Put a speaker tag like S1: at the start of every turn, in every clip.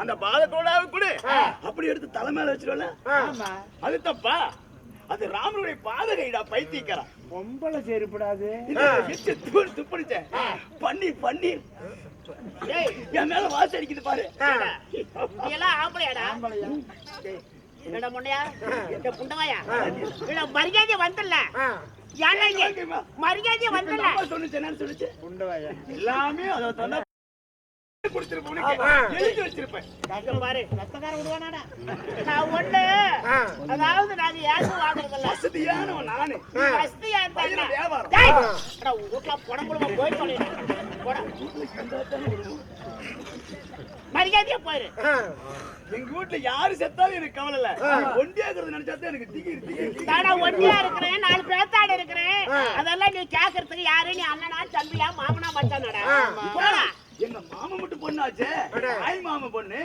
S1: அந்த பாலக்கோடாவை கூட அப்படி எடுத்து தலை மேல வச்சிருவல
S2: ஆமா.
S1: அது தப்பா? அது ராமனுடைய பாதகைடா பைத்தியக்காரன்.
S2: பொம்பளை செருப்படாது.
S1: தூள் துப்பிடிச்சேன். பன்னீர்
S3: ஏய்.
S1: என் மேல வாசம் அடிக்குது பாரு.
S3: எல்லாம் ஆம்பளையாடா?
S2: ஆம்பளையா?
S3: என்னடா முண்டையா இந்த புண்டவாயா? இல்ல மரியாதை இங்க மரியாதை வந்துடல.
S1: அம்மா சொன்னுச்சு? என்னன்னு சொல்லுச்சு
S2: குண்டவாயா
S1: எல்லாமே அதை
S3: அதாவது நாங்க ஏசு வாங்குறதில்ல.
S1: வசதியானவன் நானு.
S3: வசதியா இருந்தா
S1: வியாபாரம்.
S3: வீட்ல புடம் புடமா போய் மரியாதையா போயிரு.
S1: எங்க வீட்டுல யாரு செத்தாலும் எனக்கு கவலை இல்ல. ஒண்டியாக்குறது நினைச்சா தான் எனக்கு திகிர் திகிர்
S3: நானா ஒண்டியா இருக்கிறேன் நாலு பேத்தாடு இருக்கிறேன். அதெல்லாம் நீ கேக்குறதுக்கு யாரு? நீ அண்ணனா தம்பியா மாமனா மச்சானடா. போடா.
S1: எங்க மாமா மட்டும் பொண்ணாச்சே? தாய் மாமா பொண்ணு?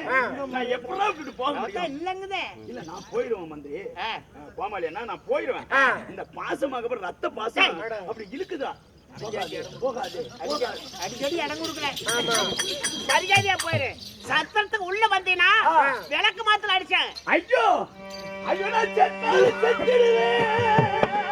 S1: நான் எப்படா விட்டுட்டு போக முடியும்?
S3: இல்லங்குதே.
S1: இல்ல நான் போயிடுவேன் மந்திரி.
S3: ஆ.
S1: கோமாளியா நான் போயிடுவேன். இந்த பாசமாக அப்புறம் ரத்த பாசம் அப்படி இழுக்குதா.
S3: அடிக்கடி இடம் கொடுக்கல. மரியாதையா போயிரு. சத்திரத்துக்கு உள்ள வந்தீனா விளக்கு மாத்தல அடிச்சேன்.
S1: ஐயோ! ஐயோ நான் செத்தாலும் செத்துடுவேன்.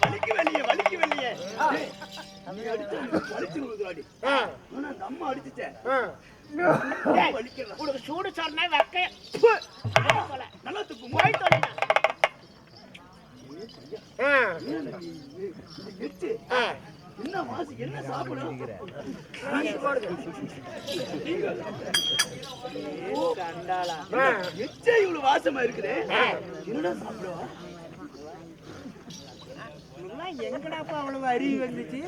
S1: வலிக்கு வெளியே வலிக்கு வெளியே அம்மா
S3: உனக்கு சூடு சொன்னா வெக்க
S1: நல்லா துப்பு
S3: மொழி தொலைடா.
S1: எச்சு என்ன வாசி என்ன சாப்பிடும் எச்சே இவ்வளவு வாசமா இருக்குது. என்னடா சாப்பிடுவா?
S2: எங்கடாப்பா அவ்வளவு அறிவு வந்துச்சு?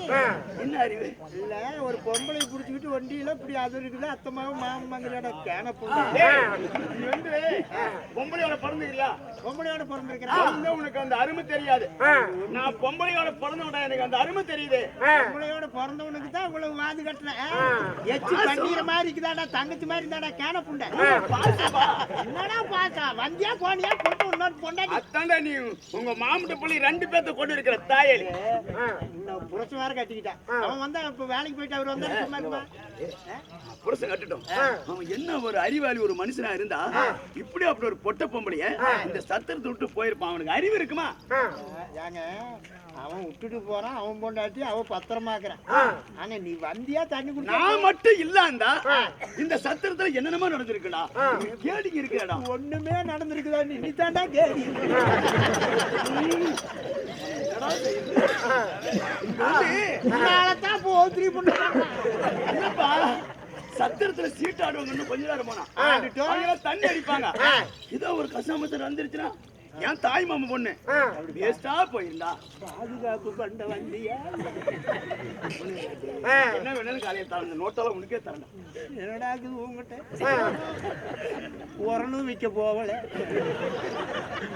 S1: என்ன அறிவு?
S2: இல்ல ஒரு பொம்பளை புடிச்சுக்கிட்டு வண்டியில இப்படி அது இருக்குது அத்தமாவும் மாமங்கலோட கேன
S1: நீ வந்து பொம்பளையோட பிறந்துக்கிறியா
S2: பொம்பளையோட பிறந்திருக்கிறேன்.
S1: பிறந்த உனக்கு அந்த அருமை தெரியாது. நான் பொம்பளையோட பிறந்தவடா எனக்கு அந்த அருமை தெரியுது.
S2: பொம்பளையோட பிறந்தவனுக்கு தான் இவ்வளவு வாது கட்டுறேன் எச்சு பன்னீர் மாதிரி இருக்குதாடா தங்கச்சி மாதிரி இருந்தாடா கேன புண்டை. என்னடா பாசா வந்தியா போனியா கொண்டு இன்னொரு பொண்டாட்டி.
S1: அத்தாண்டா நீ உங்க மாமட்ட புள்ளி ரெண்டு பேர்த்த கொண்டு இருக்கிற தாயலி
S2: புருஷன் வேற கட்டிக்கிட்டான் அவன் வந்தா இப்ப வேலைக்கு போயிட்டு அவர் வந்தா சும்மா இருக்குமா?
S1: புருஷன் கட்டுட்டோம். அவன் என்ன ஒரு அறிவாளி ஒரு மனுஷனா இருந்தா இப்படி அப்படி ஒரு பொட்ட பொம்பளைய இந்த சத்திரத்தை விட்டு போயிருப்பான். அவனுக்கு அறிவு இருக்குமா?
S2: ஏங்க அவன் விட்டுட்டு போறான் அவன் பொண்டாட்டி அவன் பத்திரமாக்குறான். ஆனா நீ வந்தியா தண்ணி குடிச்சா
S1: நான் மட்டும் இல்லாந்தா இந்த சத்திரத்துல என்னென்னமோ நடந்திருக்குடா. கேடிங்க இருக்கிறடா.
S2: ஒண்ணுமே நடந்திருக்குதா? நீ நீ தாண்டா கேள்வி. தான் போத்திரி
S1: என்னப்பா? சத்திரத்துல சீட்டு ஆடுவாங்கன்னு கொஞ்ச நேரம் போனா தண்ணி அடிப்பாங்க. இதோ ஒரு கசாமத்தர் வந்துருச்சுன்னா என் தாய் மாமா பொண்ணு. வேஸ்டா போயிருந்தா.
S2: பாதுகாப்பு பண்ண வந்தியா
S1: என்ன வேணும்னு காலையில் தரேன். நோட்டால உனக்கே தரேன்.
S2: என்னடா இது உங்ககிட்ட உரணும் விற்க போகல.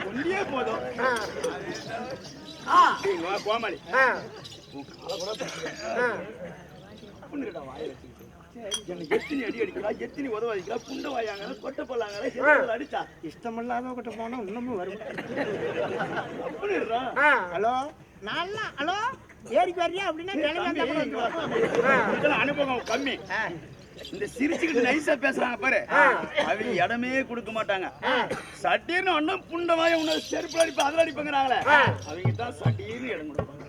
S1: ஒன்றியே போதும். கோமாளி. உன் காலை கூட தட்டுவேன். புண்ணுடா வாயை என்னை எத்தினி அடி அடிக்கிறா எத்தினி உதவ அடிக்கிறா புண்டை வாயாங்க கொட்டை செருப்புல அடிச்சா.
S2: இஷ்டமில்லாதவங்கிட்ட போனா இன்னமும் வரும். ஹலோ? நல்லா ஹலோ? ஏறிக்கு வர்றியா அப்படின்னா
S1: அனுபவம் கம்மி. இந்த சிரிச்சுக்கிட்டு நைஸா பேசுறாங்க பாரு. அவங்க இடமே கொடுக்க மாட்டாங்க. சட்டீர்னு ஒண்ணும் புண்டமாய உன்ன செருப்பு அடிப்பா அதுல அடிப்பாங்கிறாங்களே. அவங்க தான் சட்டீர்னு இடம் கொடுப்பாங்க.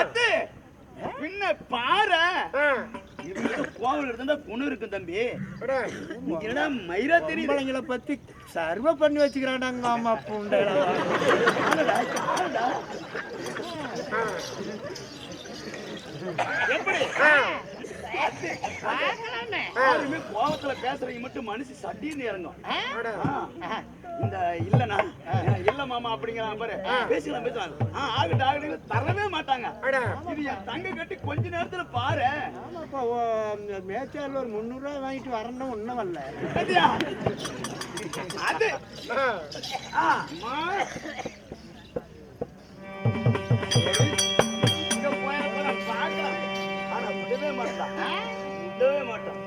S1: அது பின்ன பாரு கோவில் இருந்தா குணம் இருக்கும் தம்பி என்னடா மயிரா தெரியுது
S2: பத்தி சர்வ பண்ணி வச்சுக்கிறாண்டாங்க ஆமா பூண்டா
S1: காலடா, காலடா. எப்படி கோவத்துல பேசுறவங்க மட்டும் மனசு சட்டின்னு இறங்கும். இந்த இல்லனா இல்ல மாமா அப்படிங்கிறாங்க பாரு. பேசலாம் பேசலாம் ஆ, ஆகட்டும் ஆகட்டும். தரவே மாட்டாங்க. இது என் தங்க கட்டி கொஞ்ச நேரத்துல பாரு.
S2: ஆமாப்பா மேய்ச்சல் ஒரு முந்நூறுரூவா வாங்கிட்டு வரணும் ஒன்றும் வரல?
S1: அது. மாட்டான். மாட்டான்.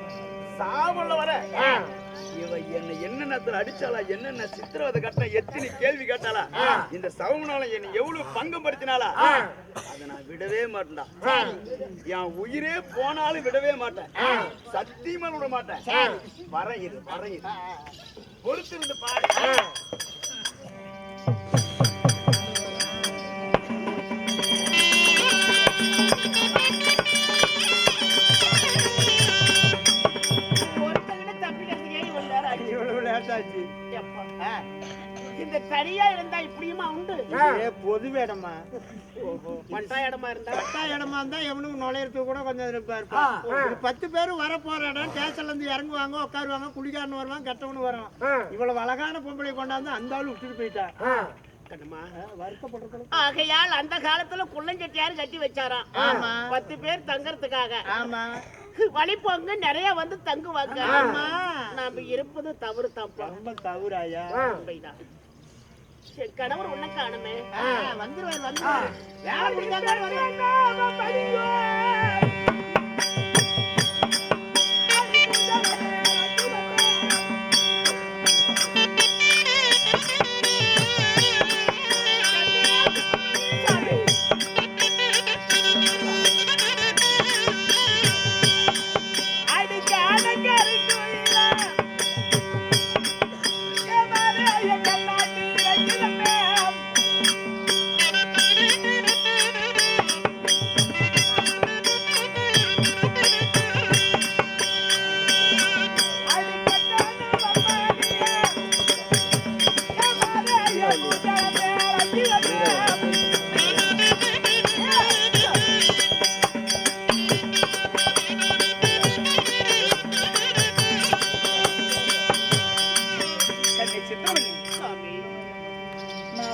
S1: சாவல்ல வர. என்ன என்ன நேரத்துல அடிச்சாளா என்னென்ன சித்திரவதை கட்டின எத்தனை கேள்வி கேட்டாளா? இந்த சவுனால என்ன எவ்வளவு பங்கம் படுத்தினாளா? அதை நான் விடவே மாட்டேன்டா. என் உயிரே போனாலும் விடவே மாட்டேன். சத்தியமா விட மாட்டேன். வர இரு வர இரு பொறுத்து இருந்து பாரு
S2: ஏ பொது வேடமா
S3: மட்டா இடமா இருந்தா?
S2: பட்டா இடமா இருந்தா எவனும் நுழையறதுக்கு கூட கொஞ்சம் இருப்பா ஒரு பத்து பேரும் வர போற இடம் ஸ்டேஷன்ல இருந்து இறங்குவாங்க உட்காருவாங்க குடிகாரன் வருவான் கெட்டவனு வரும் இவ்வளவு அழகான பொம்பளை கொண்டாந்து அந்த ஆளு விட்டுட்டு போயிட்டா.
S3: ஆகையால் அந்த காலத்துல குள்ளஞ்சட்டியாரு கட்டி வச்சாராம்.
S2: ஆமா.
S3: பத்து பேர் தங்கறதுக்காக.
S2: ஆமா.
S3: வழிப்போங்க நிறைய வந்து தங்குவாங்க.
S2: ஆமா.
S3: நாம இருப்பது தவறு தப்பா
S2: ரொம்ப தவறாயா?
S3: கணவர் உன்னை காணுமே.
S2: வந்துருவாரு வந்துருவாரு.
S3: வேலை முடிஞ்சாதான் வருவாரு.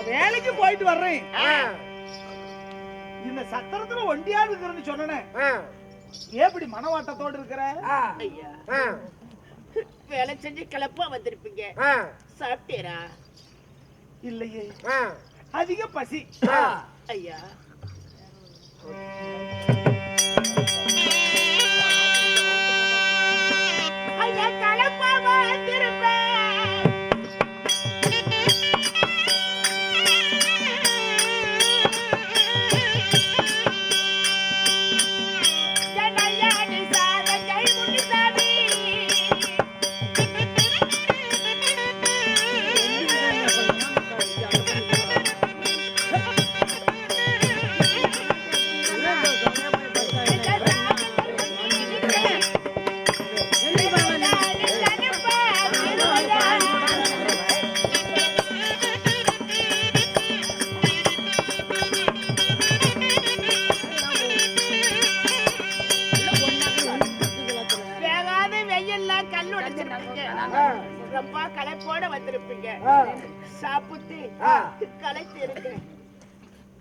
S1: வேலைக்கு போயிட்டு வர்றேன். இந்த சத்திரத்துல ஒண்டியா இருக்கிறேன்னு சொன்னேன். எப்படி மனவாட்டத்தோடு இருக்கிற?
S3: ஐயா. வேலை செஞ்சு கிளப்பா வந்திருப்பீங்க. சாப்பிட்டீரா?
S1: இல்லையே. அதிக பசி.
S3: ஐயா.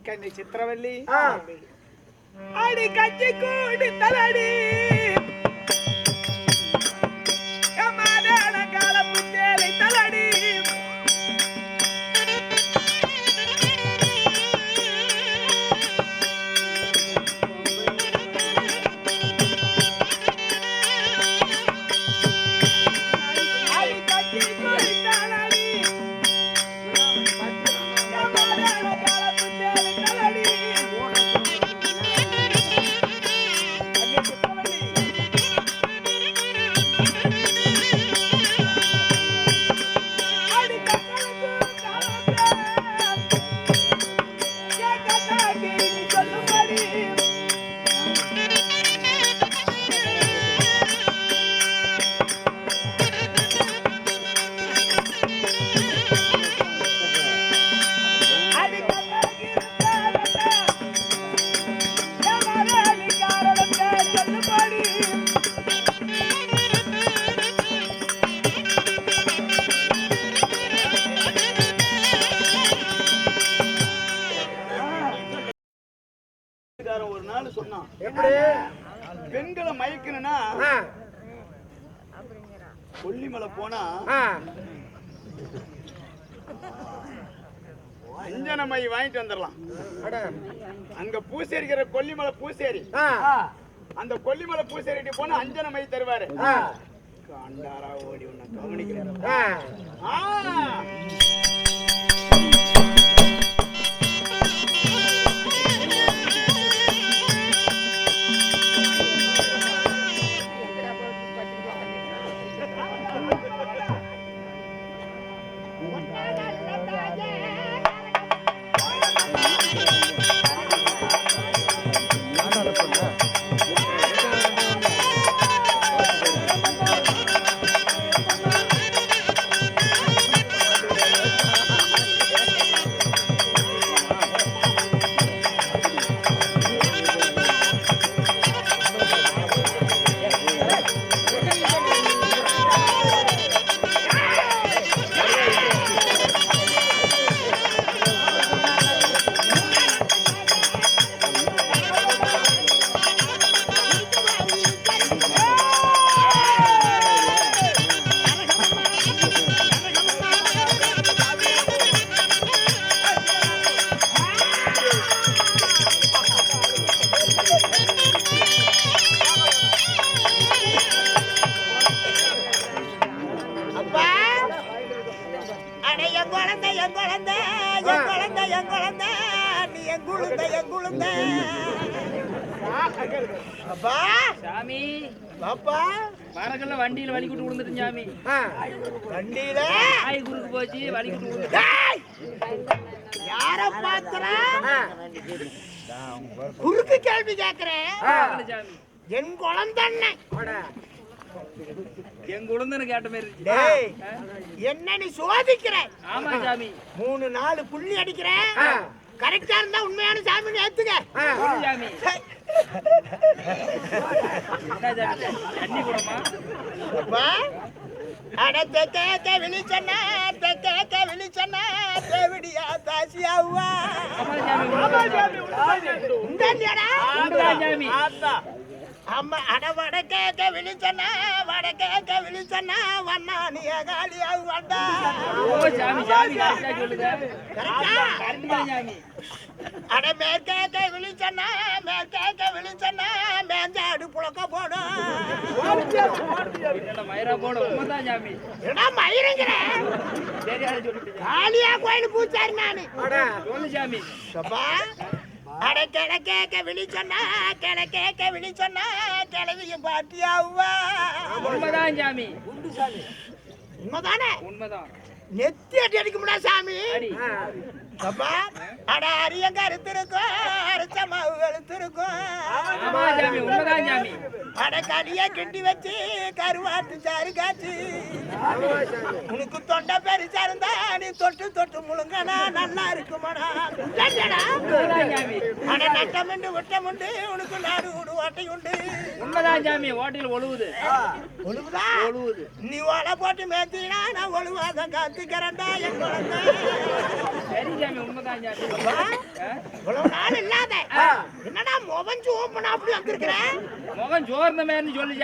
S1: கண்ணை சித்திரவள்ளி
S3: அடி கஞ்சி கூடி தலடி
S1: கொல்லிமலை போனா
S4: ஆ,
S1: அஞ்சன மை வாங்கிட்டு வந்துடலாம்
S4: அட,
S1: அங்க பூசேரிக்கிற கொல்லிமலை பூசேரி. அந்த கொல்லிமலை பூசேரிட்டு போனா அஞ்சன மை தருவாரு காண்டாரா ஓடி உன்னை கவனிக்கிறேன்.
S2: அப்பா!
S5: சாமி!
S2: அப்பா
S5: வரக்கல்ல வண்டியில வலி கூட்டு விழுந்துட்டு சாமி.
S2: வண்டியில?
S5: நாய் குறுக்கு போச்சு வலி கூட்டு விழுந்து!
S2: யார பாக்குற
S4: ஆ.
S2: குறுக்கு கேள்வி கேக்குறேன்.
S5: சாமி
S2: என் குழந்தை
S5: எங்க குழந்தைன்னு கேட்ட மாதிரி?
S2: என்ன நீ சோதிக்கிற?
S5: ஆமா சாமி.
S2: மூணு நாலு புள்ளி அடிக்கிற. கரெக்டா இருந்தா உண்மையான சாமி ஏத்துக்க.
S5: சாமி.
S2: அம்மா அட வடக்கேக்க விழிச்சன்னா வடக்கேக்க விழிச்சன்னா வண்ணா நீ காலியாவாண்டா
S5: ஓ
S2: அட மேற்கேக்க விழிச்சன்னா மேற்கேக்க விழிச்சன்னா மேஞ்சாடு புழக்க போடும்.
S5: என்னடா மயிரா போட உண்மைதான் சாமி.
S2: என்னடா மயிருங்கிற? காளியா கோயில் பூச்சாரி நானு. சப்பா அட கிழக்கேக்க விழிச்சொன்னா கிழக்கேக்க விழிச்சொன்னா கிழவியும் பாட்டியாவா
S5: உண்மைதான் சாமி.
S2: உண்மைதானே?
S5: உண்மைதான்.
S2: நெத்தி அடி அடிக்க முடியாது சாமி
S5: அடி
S2: அரியங்க அறுத்திருக்கும் அரைச்ச மாவு வெளுத்திருக்கும். அட களிய கிண்டி வச்சு கருவாட்டு சாறு காய்ச்சி. உனக்கு தொண்டை பெருசா இருந்தா நீ தொட்டு தொட்டு முழுங்கனா நல்லா இருக்குமாடா. அட நட்டமுண்டு விட்டமுண்டு உனக்கு நாடு உடு ஓட்டை உண்டு.
S5: உண்மைதான் சாமி ஓட்டையில் ஒழுகுது.
S2: ஒழுகுதா?
S5: ஒழுகுது.
S2: நீ ஓலை போட்டு மேய்ச்சினா நான் ஒழுவாத காத்துக்கிறேன்டா என் குழந்தை. என்னடா முகஞ்சு ஓப்பனா அப்படி வந்திருக்கிறேன்
S5: முகம் சோர்ந்த மாதிரி சொல்லு